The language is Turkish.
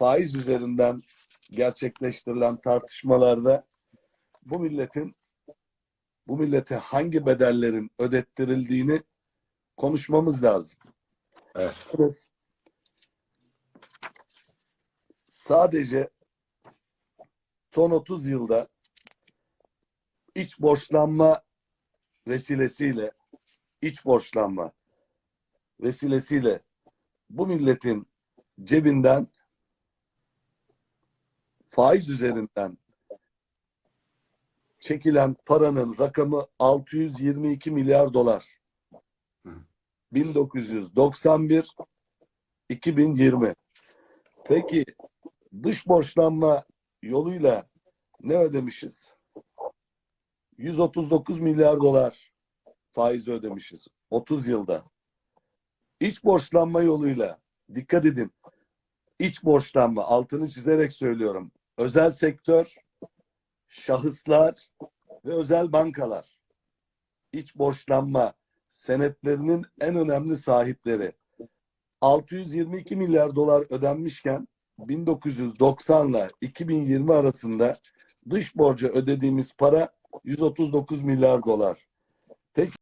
faiz üzerinden gerçekleştirilen tartışmalarda bu milletin bu millete hangi bedellerin ödettirildiğini konuşmamız lazım. Evet. Biz sadece son 30 yılda iç borçlanma vesilesiyle iç borçlanma vesilesiyle bu milletin cebinden faiz üzerinden çekilen paranın rakamı 622 milyar dolar. Hı. 1991 2020. Peki dış borçlanma yoluyla ne ödemişiz? 139 milyar dolar faiz ödemişiz 30 yılda. İç borçlanma yoluyla dikkat edin. İç borçlanma altını çizerek söylüyorum. Özel sektör, şahıslar ve özel bankalar iç borçlanma senetlerinin en önemli sahipleri 622 milyar dolar ödenmişken 1990 ile 2020 arasında dış borca ödediğimiz para 139 milyar dolar. Peki